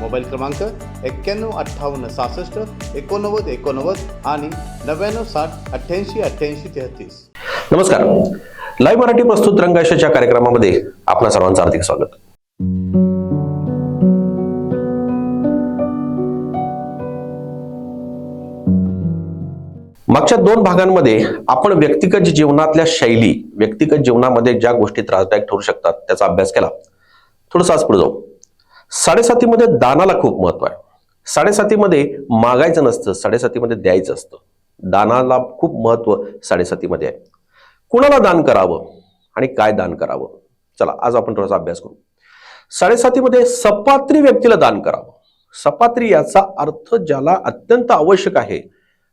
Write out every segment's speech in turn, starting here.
Mobile क्रमांक एक्क्याण्णव अठ्ठावन्न सहासष्ट एकोणनव्वद एकोणनव्वद आणि नव्याण्णव साठ अठ्ठ्याऐंशी अठ्ठ्याऐंशी तेहतीस. नमस्कार. लाईव्ह मराठी प्रस्तुत रंगायशाच्या कार्यक्रमामध्ये आपणा सर्वांचं हार्दिक स्वागत. मागच्या दोन भागांमध्ये आपण व्यक्तिगत जीवनातल्या शैली व्यक्तिगत जीवनामध्ये ज्या गोष्टी त्रासदायक ठरू शकतात त्याचा अभ्यास केला. थोडंसं आज पुढे जाऊ. साडेसातीमध्ये दानाला खूप महत्त्व आहे. साडेसातीमध्ये मागायचं नसतं साडेसातीमध्ये द्यायचं असतं. दानाला खूप महत्त्व साडेसातीमध्ये आहे. कुणाला दान करावं आणि काय दान करावं? चला आज आपण थोडासा अभ्यास करू. साडेसातीमध्ये सपात्री व्यक्तीला दान करावं. सपात्री याचा अर्थ ज्याला अत्यंत आवश्यक आहे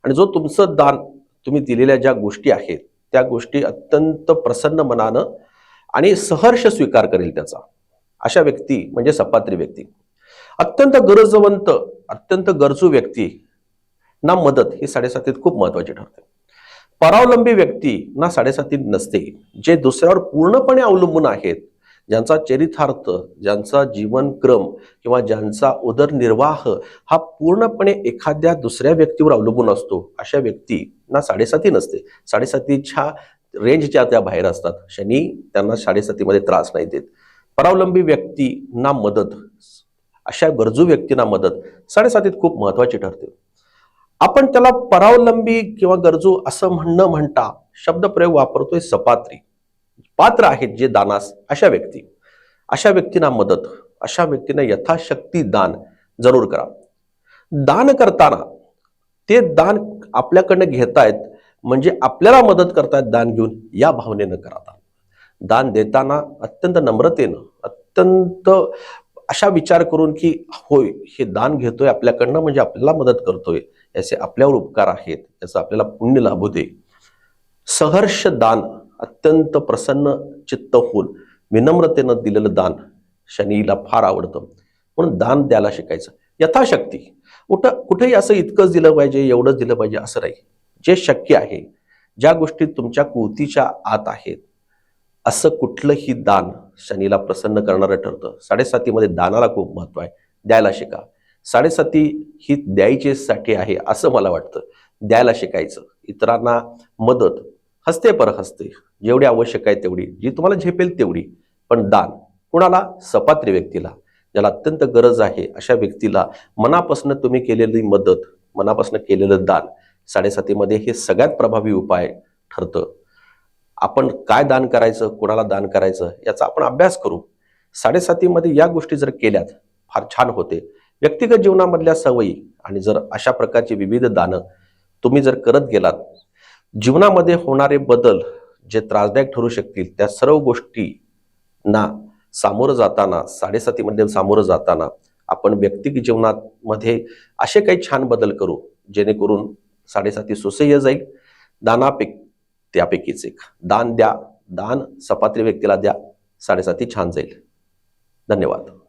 आणि जो तुमचं दान तुम्ही दिलेल्या ज्या गोष्टी आहेत त्या गोष्टी अत्यंत प्रसन्न मनानं आणि सहर्ष स्वीकार करेल त्याचा. अशा व्यक्ती म्हणजे सपात्री व्यक्ती. अत्यंत गरजवंत अत्यंत गरजू व्यक्ती ना मदत ही साडेसातीत खूप महत्वाची ठरते. परावलंबी व्यक्ती ना साडेसातीत नसते. जे दुसऱ्यावर पूर्णपणे अवलंबून आहेत ज्यांचा चरितार्थ ज्यांचा जीवनक्रम किंवा ज्यांचा उदरनिर्वाह हा पूर्णपणे एखाद्या दुसऱ्या व्यक्तीवर अवलंबून असतो अशा व्यक्ती ना साडेसाती नसते. साडेसातीच्या रेंजच्या त्या बाहेर असतात. शनी त्यांना साडेसातीमध्ये त्रास नाही देत. परावलंबी व्यक्तींना मदत अशा गरजू व्यक्तींना मदत साडेसातीत खूप महत्वाची ठरते. आपण त्याला परावलंबी किंवा गरजू असं म्हणणं म्हणता शब्दप्रयोग वापरतोय सपात्री. पात्र आहेत जे दानास अशा व्यक्ती. अशा व्यक्तींना मदत अशा व्यक्तींना यथाशक्ती दान जरूर करा. दान करताना ते दान आपल्याकडनं घेतायत म्हणजे आपल्याला मदत करतायत दान घेऊन या भावनेनं करा दान देताना अत्यंत नम्रतेनं अत्यंत अशा विचार करून की होय हे दान घेतोय आपल्याकडनं म्हणजे आपल्याला मदत करतोय. याचे आपल्यावर उपकार आहेत याचं आपल्याला पुण्य लाभू दे. सहर्ष दान अत्यंत प्रसन्न चित्त होऊन विनम्रतेनं दिलेलं दान शनीला फार आवडतं. म्हणून दान द्यायला शिकायचं. यथाशक्ती. कुठं कुठेही असं इतकंच दिलं पाहिजे एवढंच दिलं पाहिजे असं नाही. जे शक्य आहे ज्या गोष्टी तुमच्या कुवतीच्या आत आहेत असं कुठलंही दान शनीला प्रसन्न करणारं ठरतं. साडेसातीमध्ये दानाला खूप महत्त्व आहे. द्यायला शिका. साडेसाती ही द्यायचीसाठी आहे असं मला वाटतं. द्यायला शिकायचं. इतरांना मदत हसते पर हसते जेवढी आवश्यक आहे तेवढी. जी तुम्हाला झेपेल तेवढी. पण दान. कुणाला? सपात्री व्यक्तीला. ज्याला अत्यंत गरज आहे अशा व्यक्तीला मनापासून तुम्ही केलेली मदत मनापासून केलेलं दान साडेसातीमध्ये हे सगळ्यात प्रभावी उपाय ठरतं. आपण काय दान करायचं कोणाला दान करायचं याचा आपण अभ्यास करू. साडेसातीमध्ये या गोष्टी जर केल्यात फार छान होते. व्यक्तिगत जीवनामधल्या सवयी आणि जर अशा प्रकारची विविध दानं तुम्ही जर करत गेलात जीवनामध्ये होणारे बदल जे त्रासदायक ठरू शकतील त्या सर्व गोष्टींना सामोरं जाताना साडेसातीमध्ये सामोरं जाताना आपण व्यक्तिगत जीवनामध्ये असे काही छान बदल करू जेणेकरून साडेसाती सुसह्य जाईल. दानापैकी त्यापैकीच एक. दान द्या दान सपात्री व्यक्तीला द्या साडेसाती छान जाईल. धन्यवाद.